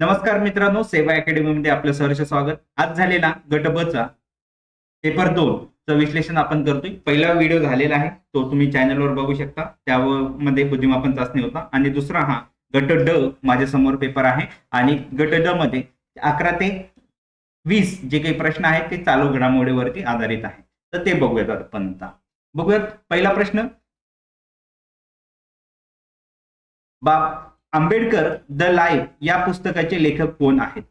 नमस्कार मित्रांनो सेवा अकॅडमीमध्ये आपलं सहर्ष स्वागत. आज झालेला गट पेपर दोन चं विश्लेषण आपण करतोय. पहिला व्हिडिओ झालेला आहे तो तुम्ही चॅनलवर बघू शकता. त्यामध्ये बुद्धिमापन चाचणी होता. आणि दुसरा हा गट ड माझ्यासमोर पेपर आहे. आणि गट ड मध्ये अकरा ते वीस जे काही प्रश्न आहेत ते चालू घडामोडीवरती आधारित आहे. तर ते बघूयात आपण आता. बघूयात पहिला प्रश्न. बाप आंबेडकर द लाईफ या पुस्तकाचे लेखक कोण आहेत?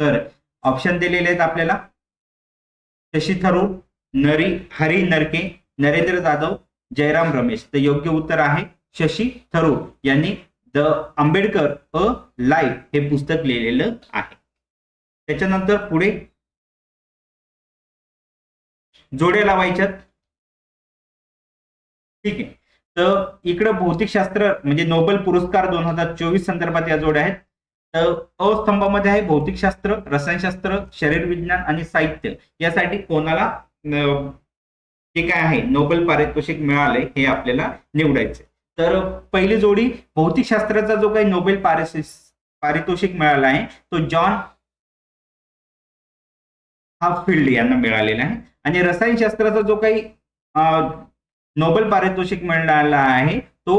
तर ऑप्शन दिलेले आहेत आपल्याला. शशी थरूर नरी हरी नरके नरेंद्र जाधव जयराम रमेश. तर योग्य उत्तर आहे शशी थरूर यांनी द आंबेडकर अ लाईफ हे पुस्तक लिहिलेलं आहे. त्याच्यानंतर पुढे जोड्या लावायच्यात. ठीक आहे. तर इकडं भौतिकशास्त्र म्हणजे नोबेल पुरस्कार दोन हजार चोवीस संदर्भात या जोड्या आहेत. तर अस्तंभामध्ये आहे भौतिकशास्त्र रसायनशास्त्र शरीर विज्ञान आणि साहित्य. यासाठी कोणाला जे काय आहे नोबेल पारितोषिक मिळाले हे आपल्याला निवडायचे तर पहिली जोडी भौतिकशास्त्राचा जो काही नोबेल पारितोषिक पारितोषिक मिळाला आहे तो जॉन हा फील्ड यांना मिळालेला आहे. आणि रसायनशास्त्राचा जो काही नोबेल पारितोषिक मिळाला आहे तो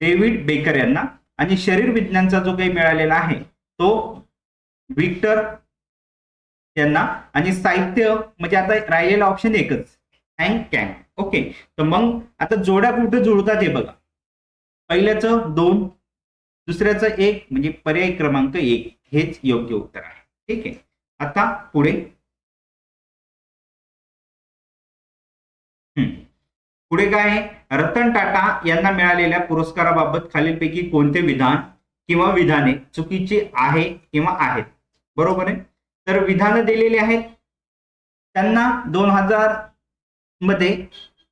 डेव्हिड बेकर यांना. आणि शरीर विज्ञानचा जो काही मिळालेला आहे तो विक्टर यांना. आणि साहित्य म्हणजे आता राहिलेला ऑप्शन एकच हँग कॅन ओके तर मग आता जोड्या कुठे जुळतात हे बघा. पहिल्याचं दोन दुसऱ्याचं एक म्हणजे पर्याय क्रमांक एक. हेच योग्य उत्तर आहे. ठीक आहे. आता पुढे. हम्म. पुढे काय आहे? रतन टाटा यांना मिळालेल्या पुरस्काराबाबत खालीलपैकी कोणते विधान किंवा विधाने चुकीचे आहे किंवा आहेत? बरोबर आहे? तर विधानं दिलेली आहेत. त्यांना दोन हजारमध्ये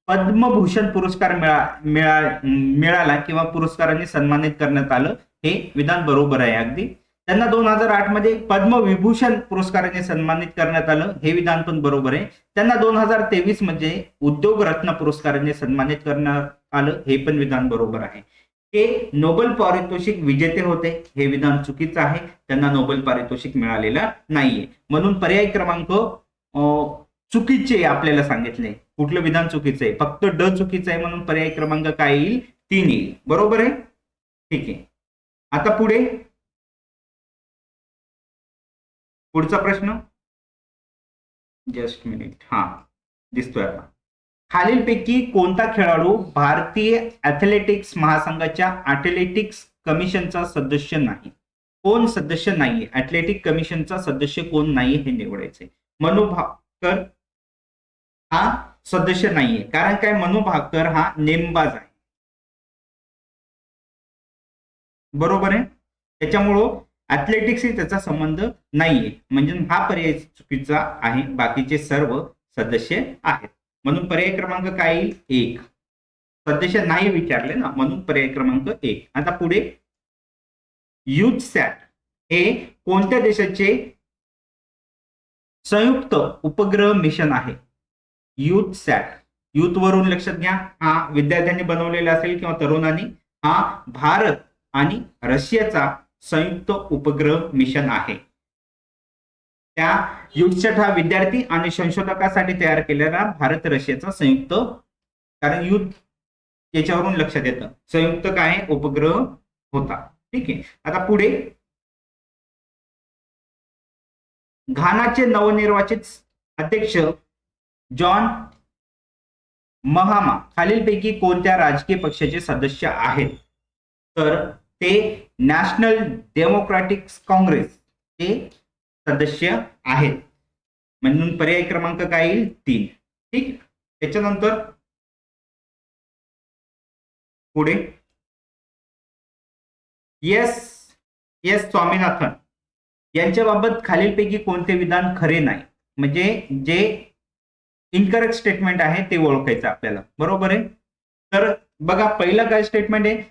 पद्मभूषण पुरस्कार मिळा मिळा मिळाला किंवा पुरस्काराने सन्मानित करण्यात आलं. हे विधान बरोबर आहे अगदी. त्यांना दोन हजार आठमध्ये पद्मविभूषण पुरस्काराने सन्मानित करण्यात आलं. हे विधान पण बरोबर आहे. त्यांना दोन हजार तेवीसमध्ये उद्योग रत्न पुरस्काराने सन्मानित करण्यात आलं. हे पण विधान बरोबर आहे. ते नोबेल पारितोषिक विजेते होते. हे विधान चुकीचं आहे. त्यांना नोबेल पारितोषिक मिळालेलं नाहीये. म्हणून पर्याय क्रमांक चुकीचे आपल्याला सांगितले. कुठलं विधान चुकीचं आहे? फक्त ड चुकीचं आहे म्हणून पर्याय क्रमांक काय येईल? तीन येईल. बरोबर आहे? ठीक आहे. आता पुढे पुढचा प्रश्न? जस्ट मिनिट हा दिसतोय आता खालीलपैकी कोणता खेळाडू भारतीय ॲथलेटिक्स महासंघाच्या ॲथलेटिक्स कमिशनचा सदस्य नाही? कोण सदस्य नाही ॲथलेटिक कमिशनचा सदस्य कोण नाही हे निवडायचे मनु भाकर हा सदस्य नाहीये. कारण काय? मनु भाकर हा नेमबाज आहे. बरोबर आहे? त्याच्यामुळं ॲथलेटिक्सशी त्याचा संबंध नाहीये. म्हणजे हा पर्याय चुकीचा आहे. बाकीचे सर्व सदस्य आहेत. म्हणून पर्याय क्रमांक काय? येईल एक. सदस्य नाही विचारले ना म्हणून पर्याय क्रमांक एक. आता पुढे. युथ सॅट हे कोणत्या देशाचे संयुक्त उपग्रह मिशन आहे? युथ सॅट युथ वरून लक्षात घ्या. हा विद्यार्थ्यांनी बनवलेला असेल किंवा तरुणांनी. हा भारत आणि रशियाचा संयुक्त उपग्रह मिशन आहे. त्या युथसेट हा विद्यार्थी आणि संशोधकासाठी तयार केलेला भारत रशियाचा संयुक्त कारण युथ याच्यावरून लक्षात येतं संयुक्त काय? उपग्रह होता. ठीक आहे. आता पुढे. घानाचे नवनिर्वाचित अध्यक्ष जॉन महामा खालीलपैकी कोणत्या राजकीय पक्षाचे सदस्य आहेत? तर ते नॅशनल डेमोक्रॅटिक काँग्रेस चे सदस्य आहेत. म्हणून पर्याय क्रमांक काय येईल? तीन. ठीक? त्याच्यानंतर पुढे. Yes yes Swaminathan. यांच्याबाबत खालीलपैकी कोणते विधान खरे नाही? म्हणजे जे इनकरेक्ट स्टेटमेंट आहे ते ओळखायचं आपल्याला. बरोबर आहे? तर बघा पहिलं काय स्टेटमेंट आहे?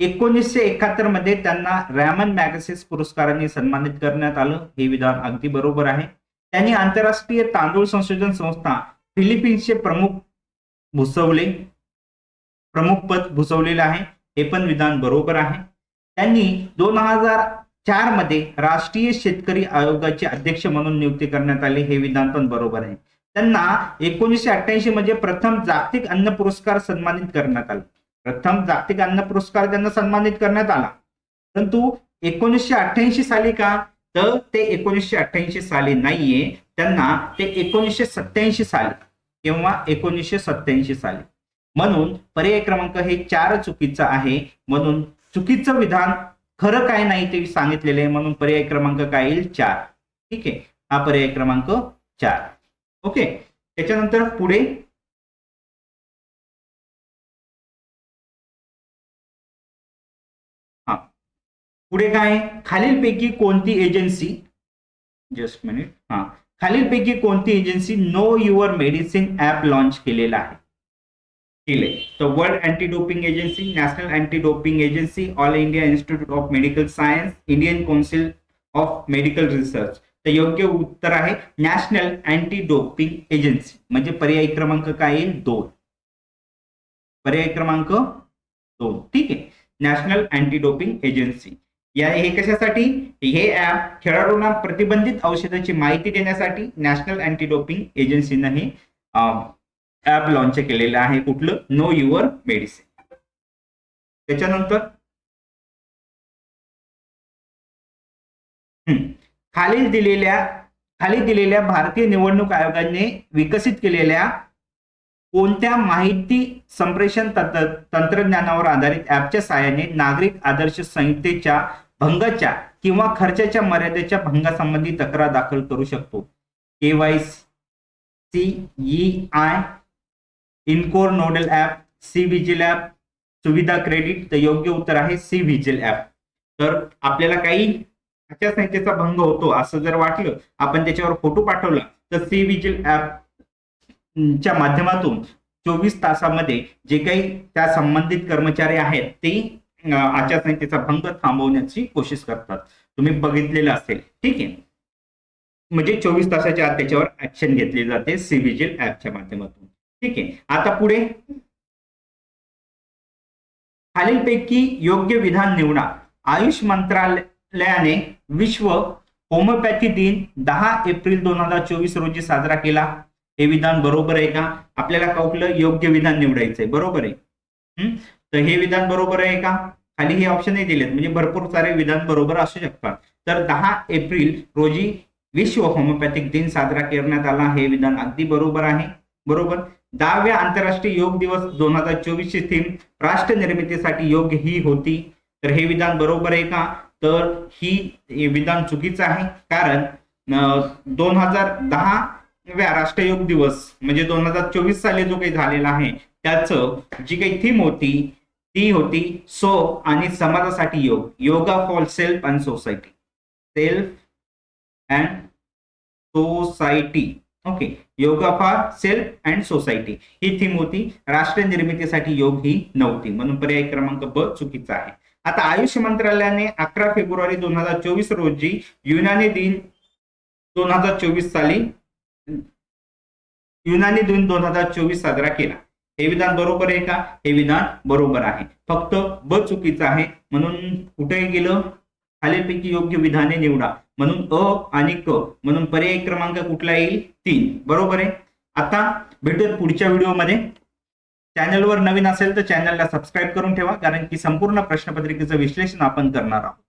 एकोणीसशे एकाहत्तरमध्ये त्यांना रॅमन मॅगसेस पुरस्काराने सन्मानित करण्यात आलं. हे विधान अगदी बरोबर आहे. त्यांनी आंतरराष्ट्रीय तांदूळ संशोधन संस्था फिलिपिन्सचे प्रमुख भूसवले प्रमुख पद भूसवलेलं आहे. हे पण विधान बरोबर आहे. त्यांनी दोन हजार चारमध्ये राष्ट्रीय शेतकरी आयोगाचे अध्यक्ष म्हणून नियुक्ती करण्यात आली. हे विधान पण बरोबर आहे. त्यांना एकोणीसशे अठ्ठ्याऐंशी मध्ये प्रथम जागतिक अन्न पुरस्कार सन्मानित करण्यात आला. प्रथम जागतिक अन्न पुरस्कार त्यांना सन्मानित करण्यात आला. परंतु एकोणीसशे अठ्ठ्याऐंशी साली का? तर ते एकोणीसशे अठ्ठ्याऐंशी साली नाहीये. त्यांना ते एकोणीसशे सत्याऐंशी साली किंवा एकोणीसशे सत्याऐंशी साली. म्हणून पर्याय क्रमांक हे चार चुकीचं आहे. म्हणून चुकीचं विधान खरं काय नाही ते सांगितलेलं आहे. म्हणून पर्याय क्रमांक काय येईल? चार. ठीक आहे. हा पर्याय क्रमांक चार. ओके. त्याच्यानंतर पुढे पुढे काय खालीलपैकी कोणती एजन्सी जस्ट मिनिट हा. खालीलपैकी कोणती agency know your medicine app launch केलेला आहे? केले तर world anti doping agency national anti doping agency all India institute of medical science Indian council of medical research तर योग्य उत्तर आहे नॅशनल अँटी डोपिंग एजन्सी म्हणजे पर्याय क्रमांक काय येईल दोन. पर्याय क्रमांक दोन. ठीक आहे. नॅशनल अँटी डोपिंग एजन्सी या हे कशासाठी? हे ऍप खेळाडूंना प्रतिबंधित औषधाची माहिती देण्यासाठी नॅशनल अँटी डोपिंग एजन्सीनं हे ऍप लॉन्च केलेलं आहे कुठलं? नो युअर मेडिसिन त्याच्यानंतर खाली खालील दिलेल्या खाली दिलेल्या भारतीय निवडणूक आयोगाने विकसित केलेल्या कोणत्या माहिती संप्रेषण तंत्र तंत्रज्ञानावर आधारित ऍपच्या सहाय्याने नागरिक आदर्श संहितेच्या भंगाच्या किंवा खर्चाच्या मर्यादेच्या भंगासंबंधी तक्रार दाखल करू शकतो. K Y C E I encore nodal app C vigil app सुविधा क्रेडिट तर योग्य उत्तर आहे सी विजिल ऍप तर आपल्याला काही आचारसंहितेचा भंग होतो असं जर वाटलं आपण त्याच्यावर फोटो पाठवला तर सी विजिल ऍप च्या माध्यमातून चोवीस तासामध्ये जे काही त्या संबंधित कर्मचारी आहेत ते आचारसंहितेचा भंग थांबवण्याची कोशिश करतात. तुम्ही बघितलेलं असेल. ठीक आहे. म्हणजे चोवीस तासाच्या आत त्याच्यावर ऍक्शन घेतली जाते सीबीजिल ऍपच्या माध्यमातून. ठीक आहे. आता पुढे. खालीलपैकी योग्य विधान निवडा. आयुष मंत्रालयाने विश्व होमिओपॅथी दिन दहा एप्रिल दोन हजार चोवीस रोजी साजरा केला. हे विधान बरोबर आहे का? आपल्याला कौकलं योग्य विधान निवडायचंय. बरोबर आहे. हम्म? तर हे विधान बरोबर आहे का? खाली हे ऑप्शनही दिलेत. म्हणजे भरपूर सारे विधान बरोबर असू शकतात. तर दहा एप्रिल रोजी विश्व होमिओपॅथिक दिन साजरा करण्यात आला. हे विधान अगदी बरोबर आहे. बरोबर? दहाव्या आंतरराष्ट्रीय योग दिवस दोन हजार चोवीसची थीम राष्ट्र निर्मितीसाठी योग ही होती. तर हे विधान बरोबर आहे का? तर ही विधान चुकीचं आहे. कारण दोन हजार दहा राष्ट्रयोग दिवस म्हणजे दोन हजार चोवीस साली जो काही झालेला आहे त्याचं जी काही थीम होती ती होती सो आणि समाजासाठी योग yoga for self and society self and society okay yoga for self and society he theme होती. राष्ट्र निर्मितीसाठी योग ही नव्हती. म्हणून पर्याय क्रमांक ब चुकीचा आहे. आता आयुष मंत्रालयाने अकरा फेब्रुवारी दोन हजार चोवीस रोजी युनानी दिन दोन हजार चोवीस साली युनानी दिन दोन हजार चोवीस साजरा केला. हे विधान बरोबर आहे का? हे विधान बरोबर आहे. फक्त ब चुकीचं आहे. म्हणून कुठे गेलं खालीलपैकी योग्य विधाने निवडा. म्हणून अ आणि क. म्हणून पर्याय क्रमांक कुठला येईल? तीन. बरोबर आहे? आता भेटूयात पुढच्या व्हिडिओमध्ये. चॅनलवर नवीन असेल तर चॅनलला सबस्क्राईब करून ठेवा कारण की संपूर्ण प्रश्नपत्रिकेचं विश्लेषण आपण करणार आहोत.